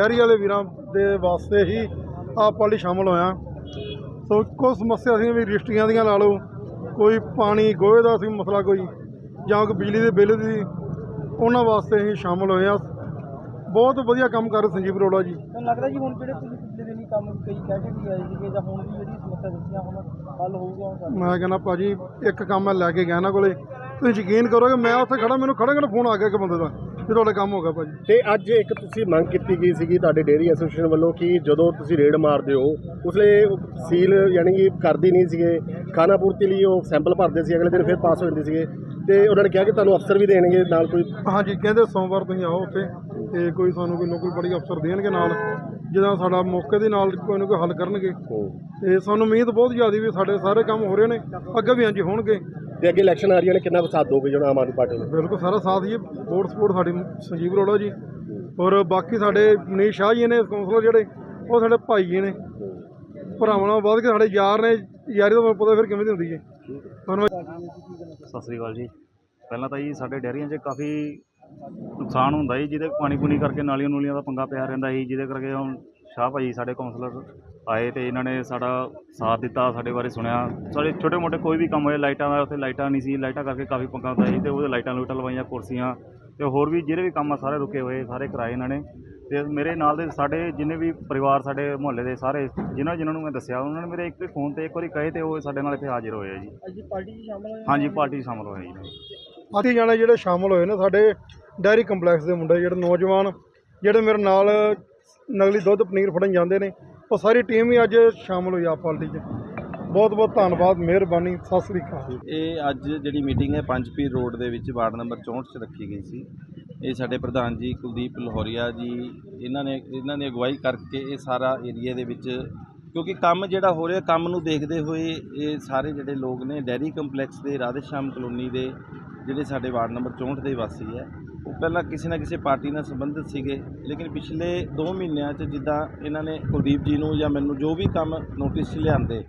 Dairy ਵਾਲੇ ਵੀਰਾਂ ਦੇ ਵਾਸਤੇ ਹੀ ਆਹ ਪਾਲੀ ਸ਼ਾਮਲ ਹੋਇਆ। ਸੋ ਇੱਕੋ ਸਮੱਸਿਆ ਸੀ ਵੀ ਰਜਿਸਟਰੀਆਂ ਦੀਆਂ ਲਾ ਲਓ ਕੋਈ ਪਾਣੀ ਗੋਹੇ ਦਾ ਸੀ ਮਸਲਾ ਕੋਈ ਜਾਂ ਕੋਈ ਬਿਜਲੀ ਦੇ ਬਿੱਲ ਦੀ ਉਹਨਾਂ ਵਾਸਤੇ ਅਸੀਂ ਸ਼ਾਮਲ ਹੋਏ ਆ ਬਹੁਤ ਵਧੀਆ ਕੰਮ ਕਰ ਰਹੇ ਸੰਜੀਵ ਅਰੋੜਾ ਜੀ। ਲੱਗਦਾ ਜੀ ਹੁਣ ਜਿਹੜੇ ਤੁਸੀਂ ਪਿਛਲੇ ਦਿਨੀ ਕੰਮ ਕਈ ਕਹਿ ਕੇ ਵੀ ਆਏ ਸੀਗੇ ਜਾਂ ਹੁਣ ਵੀ ਜਿਹੜੀ ਸਮੱਸਿਆ ਦੱਸੀਆਂ ਹੁਣ ਹੱਲ ਹੋਊਗਾ ਮੈਂ ਕਹਿੰਦਾ ਭਾਜੀ ਇੱਕ ਕੰਮ ਮੈਂ ਲੈ ਕੇ ਗਿਆ ਇਹਨਾਂ ਕੋਲੇ। ਤੁਸੀਂ ਯਕੀਨ ਕਰੋਗੇ ਮੈਂ ਉੱਥੇ ਖੜਾ ਮੈਨੂੰ ਖੜਾ ਖੜਾ ਫੋਨ ਆ ਗਿਆ ਇੱਕ ਬੰਦੇ ਦਾ। ਕਿ ਤੁਹਾਡਾ ਕੰਮ ਹੋ ਗਿਆ ਭਾਜੀ। ਤੇ ਅੱਜ ਇੱਕ ਤੁਸੀਂ ਮੰਗ ਕੀਤੀ ਗਈ ਸੀਗੀ ਤੁਹਾਡੇ ਡੇਅਰੀ ਐਸੋਸੀਏਸ਼ਨ ਵੱਲੋਂ ਕਿ ਜਦੋਂ ਤੁਸੀਂ ਰੇਡ ਮਾਰਦੇ ਹੋ ਉਸਲੇ ਸੀਲ ਯਾਨੀ ਕਿ ਕਰਦੇ ਨਹੀਂ ਸੀਗੇ। ਖਾਣਾ ਪੂਰਤੀ ਲਈ ਉਹ ਸੈਂਪਲ ਭਰਦੇ ਸੀ ਅਗਲੇ ਦਿਨ ਫਿਰ ਪਾਸ ਹੋ ਜਾਂਦੇ ਸੀਗੇ। ਤੇ ਉਹਨਾਂ ਨੇ ਕਿਹਾ ਕਿ ਤੁਹਾਨੂੰ ਅਫਸਰ ਵੀ ਦੇਣਗੇ ਨਾਲ ਕੋਈ ਹਾਂਜੀ ਕਹਿੰਦੇ ਸੋਮਵਾਰ ਤੁਸੀਂ ਆਓ ਉੱਥੇ ਤੇ ਕੋਈ ਸਾਨੂੰ ਕੋਈ ਲੋਕਲ ਬੜੀ ਅਫਸਰ ਦੇਣਗੇ ਨਾਲ। ਜਿਹਦਾ ਸਾਡਾ ਮੌਕੇ ਦੇ ਨਾਲ ਕੋਈ ਨਾ ਕੋਈ ਹੱਲ ਕਰਨਗੇ। ਤੇ ਸਾਨੂੰ ਉਮੀਦ ਬਹੁਤ ਜ਼ਿਆਦਾ ਵੀ ਸਾਡੇ ਸਾਰੇ ਕੰਮ ਹੋ ਰਹੇ ਨੇ। ਅੱਗੇ ਵੀ ਹਾਂਜੀ ਹੋਣਗੇ। ਤੇ ਅੱਗੇ ਇਲੈਕਸ਼ਨ ਆ ਰਹੀਆਂ ਨੇ ਕਿੰਨਾ ਕੁ ਸਾਥ ਦੋਗੇ ਜਿਹੜਾ ਆਮ ਆਦਮੀ ਪਾਰਟੀ ਨੂੰ? ਬਿਲਕੁਲ ਸਾਰਾ ਸਾਥ ਜੀ ਵੋਟ ਸਪੋਰਟ ਸਾਡੀ ਸੰਜੀਵ ਅਰੋੜਾ ਜੀ। ਔਰ ਬਾਕੀ ਸਾਡੇ ਮਨੀਸ਼ ਸ਼ਾਹ ਜੀ ਨੇ ਕੌਂਸਲਰ ਜਿਹੜੇ ਉਹ ਸਾਡੇ ਭਾਈ ਜੀ ਨੇ। ਭਰਾਵਾਂ ਨਾਲ ਵੱਧ ਕੇ ਸਾਡੇ ਯਾਰ ਨੇ। ਯਾਰੀ ਦਾ ਤੁਹਾਨੂੰ ਪਤਾ ਫਿਰ ਕਿਵੇਂ ਦੀ ਹੁੰਦੀ ਹੈ। ਤੁਹਾਨੂੰ ਸਤਿ ਸ੍ਰੀ ਅਕਾਲ ਜੀ। ਪਹਿਲਾਂ ਤਾਂ ਜੀ ਸਾਡੇ ਡੈਰੀਆਂ 'ਚ ਕਾਫੀ ਨੁਕਸਾਨ ਹੁੰਦਾ ਜੀ ਜਿਹਦੇ ਪਾਣੀ ਪੂਣੀ ਕਰਕੇ ਨਾਲੀਆਂ ਨੂਲੀਆਂ ਦਾ ਪੰਗਾ ਪਿਆ ਰਹਿੰਦਾ ਜੀ ਜਿਹਦੇ ਕਰਕੇ ਹੁਣ ਸ਼ਾਹ ਭਾਈ ਸਾਡੇ ਕਾਉਂਸਲਰ ਆਏ ਤੇ ਇਹਨਾਂ ਨੇ ਸਾਡਾ ਸਾਥ ਦਿੱਤਾ ਸਾਡੇ ਬਾਰੇ ਸੁਣਿਆ। ਸਾਡੇ ਛੋਟੇ ਮੋਟੇ ਕੋਈ ਵੀ ਕੰਮ ਹੋਏ ਲਾਈਟਾਂ ਦਾ ਉੱਥੇ ਲਾਈਟਾਂ ਨਹੀਂ ਸੀ ਲਾਈਟਾਂ ਕਰਕੇ ਕਾਫੀ ਪੰਗਾ ਹੁੰਦਾ ਸੀ ਤੇ ਉਹਦੇ ਲਾਈਟਾਂ ਲੂਟਾਂ ਲਵਾਈਆਂ ਕੁਰਸੀਆਂ ਤੇ ਹੋਰ ਵੀ ਜਿਹੜੇ ਵੀ ਕੰਮ ਆ ਸਾਰੇ ਰੁਕੇ ਹੋਏ ਸਾਰੇ ਕਰਾਏ ਇਹਨਾਂ ਨੇ। ਤੇ ਮੇਰੇ ਨਾਲ ਦੇ ਸਾਡੇ ਜਿੰਨੇ ਵੀ ਪਰਿਵਾਰ ਸਾਡੇ ਮੁਹੱਲੇ ਦੇ ਸਾਰੇ ਜਿਨ੍ਹਾਂ ਜਿਨ੍ਹਾਂ ਨੂੰ ਮੈਂ ਦੱਸਿਆ ਉਹਨਾਂ ਨੇ ਮੇਰੇ ਇੱਕ ਫੋਨ ਤੇ ਇੱਕ ਵਾਰੀ ਕਹੇ ਤੇ ਉਹ ਸਾਡੇ ਨਾਲ ਇੱਥੇ ਹਾਜ਼ਰ ਹੋਏ ਆ ਜੀ। ਅੱਜ ਪਾਰਟੀ 'ਚ ਸ਼ਾਮਲ ਹੋਏ ਹਾਂਜੀ ਪਾਰਟੀ 'ਚ ਸ਼ਾਮਲ ਹੋਏ ਜੀ। ਆਥੀ ਜਾਣੇ ਜਿਹੜੇ ਸ਼ਾਮਲ ਹੋਏ ਨੇ ਸਾਡੇ ਡੈਰੀ ਕੰਪਲੈਕਸ ਦੇ ਮੁੰਡੇ ਜਿਹੜੇ ਨੌਜਵਾਨ ਜਿਹੜੇ ਮੇਰੇ ਨਾਲ ਨਕਲੀ ਦੁੱਧ ਪਨੀਰ ਫੜਨ ਜਾਂਦੇ ਨੇ। ਉਹ ਸਾਰੀ ਟੀਮ ਹੀ ਅੱਜ ਸ਼ਾਮਲ ਹੋਈ ਆ ਪਾਰਟੀ 'ਚ। ਬਹੁਤ ਬਹੁਤ ਧੰਨਵਾਦ, ਮਿਹਰਬਾਨੀ, ਸਤਿ ਸ੍ਰੀ ਅਕਾਲ ਇਹ ਅੱਜ ਜਿਹੜੀ ਮੀਟਿੰਗ ਹੈ ਪੰਜਪੀਰ ਰੋਡ ਦੇ ਵਿੱਚ ਵਾਰਡ ਨੰਬਰ 64 'ਚ ਰੱਖੀ ਗਈ ਸੀ। ਇਹ ਸਾਡੇ ਪ੍ਰਧਾਨ ਜੀ ਕੁਲਦੀਪ ਲਾਹੌਰੀਆ ਜੀ, ਇਹਨਾਂ ਨੇ ਇਹਨਾਂ ਨੇ ਅਗਵਾਈ ਕਰਕੇ ਇਹ ਸਾਰਾ ਏਰੀਆ ਦੇ ਵਿੱਚ, ਕਿਉਂਕਿ ਕੰਮ ਜਿਹੜਾ ਹੋ ਰਿਹਾ, ਕੰਮ ਨੂੰ ਦੇਖਦੇ ਹੋਏ ਇਹ ਸਾਰੇ ਜਿਹੜੇ ਲੋਕ ਨੇ, ਡੈਰੀ ਕੰਪਲੈਕਸ ਦੇ ਰਾਧੇ ਸ਼ਾਮ ਕਲੋਨੀ ਦੇ, ਜਿਹੜੇ ਸਾਡੇ ਵਾਰਡ ਨੰਬਰ 64 ਦੇ ਵਾਸੀ ਹੈ ਉਹ ਪਹਿਲਾਂ ਕਿਸੇ ਨਾ ਕਿਸੇ ਪਾਰਟੀ ਨਾਲ ਸੰਬੰਧਿਤ ਸੀਗੇ ਲੇਕਿਨ ਪਿਛਲੇ 2 ਮਹੀਨਿਆਂ 'ਚ ਜਿੱਦਾਂ ਇਹਨਾਂ ਨੇ ਕੁਲਦੀਪ ਜੀ ਨੂੰ ਜਾਂ ਮੈਨੂੰ ਜੋ ਵੀ ਕੰਮ ਨੋਟਿਸ ਲਿਆਂਦੇ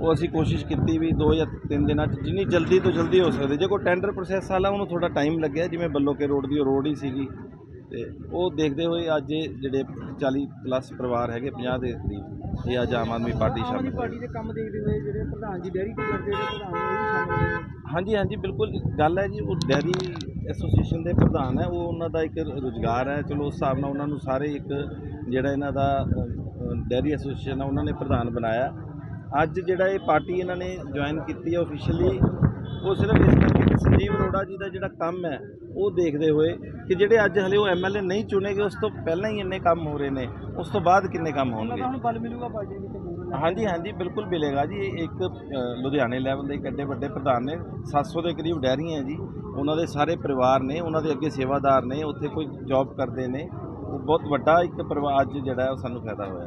ਉਹ ਅਸੀਂ ਕੋਸ਼ਿਸ਼ ਕੀਤੀ ਵੀ 2 ਜਾਂ 3 ਦਿਨਾਂ 'ਚ ਜਿੰਨੀ ਜਲਦੀ ਤੋਂ ਜਲਦੀ ਹੋ ਸਕਦੇ। ਜੇ ਕੋਈ ਟੈਂਡਰ ਪ੍ਰੋਸੈਸ ਵਾਲਾ ਉਹਨੂੰ ਥੋੜਾ ਟਾਈਮ ਲੱਗਿਆ ਜਿਵੇਂ ਬੱਲੋਕੇ ਰੋਡ ਦੀ ਉਹ ਰੋਡ ਹੀ ਸੀਗੀ। ਤੇ ਉਹ ਦੇਖਦੇ ਹੋਏ ਅੱਜ ਇਹ ਜਿਹੜੇ 40 ਪਲੱਸ ਪਰਿਵਾਰ ਹੈਗੇ 50 ਦੇ ਕਰੀਬ ਇਹ ਅੱਜ ਆਮ ਆਦਮੀ ਪਾਰਟੀ ਸ਼ਾਮਿਲ ਪਾਰਟੀ ਦੇ ਕੰਮ ਦੇਖਦੇ ਹੋਏ ਜਿਹੜੇ ਪ੍ਰਧਾਨ ਜੀ ਡੈਰੀ ਕੰਪਲੈਕਸ ਦੇ ਜਿਹੜੇ ਪ੍ਰਧਾਨ। ਹਾਂਜੀ ਹਾਂਜੀ ਬਿਲਕੁਲ ਗੱਲ ਹੈ ਜੀ ਉਹ ਡੈਰੀ ਐਸੋਸੀਏਸ਼ਨ ਦੇ ਪ੍ਰਧਾਨ ਹੈ, ਉਹ ਉਹਨਾਂ ਦਾ ਇੱਕ ਰੁਜ਼ਗਾਰ ਹੈ। ਚਲੋ, ਉਸ ਹਿਸਾਬ ਨਾਲ ਉਹਨਾਂ ਨੂੰ ਸਾਰੇ ਇੱਕ ਜਿਹੜਾ ਇਹਨਾਂ ਦਾ ਡੈਰੀ ਐਸੋਸੀਏਸ਼ਨ ਹੈ ਉਹਨਾਂ ਨੇ ਪ੍ਰਧਾਨ ਬਣਾਇਆ। ਅੱਜ ਜਿਹੜਾ ਇਹ ਪਾਰਟੀ ਇਹਨਾਂ ਨੇ ਜੁਆਇਨ ਕੀਤੀ ਹੈ ਆਫੀਸ਼ੀਅਲੀ ਉਹ ਸਿਰਫ ਇਸ ਕਰਕੇ ਕਿ ਸੰਜੀਵ ਅਰੋੜਾ ਜੀ ਦਾ ਜਿਹੜਾ ਕੰਮ ਹੈ, ਉਹ ਦੇਖਦੇ ਹੋਏ ਕਿ ਜਿਹੜੇ ਅੱਜ ਹਲੇ ਉਹ ਐਮਐਲਏ ਨਹੀਂ ਚੁਣੇ ਗਏ, ਉਸ ਤੋਂ ਪਹਿਲਾਂ ਹੀ ਇੰਨੇ ਕੰਮ ਹੋ ਰਹੇ ਨੇ, ਉਸ ਤੋਂ ਬਾਅਦ ਕਿੰਨੇ ਕੰਮ ਹੋਣਗੇ? ਦਾ ਬਲ ਮਿਲੂਗਾ ਪਾਰਟੀ ਦੇ ਹਾਂਜੀ ਹਾਂਜੀ, ਬਿਲਕੁਲ ਮਿਲੇਗਾ ਜੀ। ਇਹ ਇੱਕ ਲੁਧਿਆਣੇ ਲੈਵਲ ਦੇ ਕੱਡੇ ਵੱਡੇ ਪ੍ਰਧਾਨ ਨੇ 700 ਦੇ ਕਰੀਬ ਡੈਰੀਆਂ ਜੀ। ਉਹਨਾਂ ਦੇ ਸਾਰੇ ਪਰਿਵਾਰ ਨੇ, ਉਹਨਾਂ ਦੇ ਅੱਗੇ ਸੇਵਾਦਾਰ ਨੇ, ਉੱਥੇ ਕੋਈ ਜੌਬ ਕਰਦੇ ਨੇ। ਉਹ ਬਹੁਤ ਵੱਡਾ ਇੱਕ ਪਰਿਵਾਰ ਅੱਜ ਜਿਹੜਾ ਉਹ ਸਾਨੂੰ ਫਾਇਦਾ ਹੋਇਆ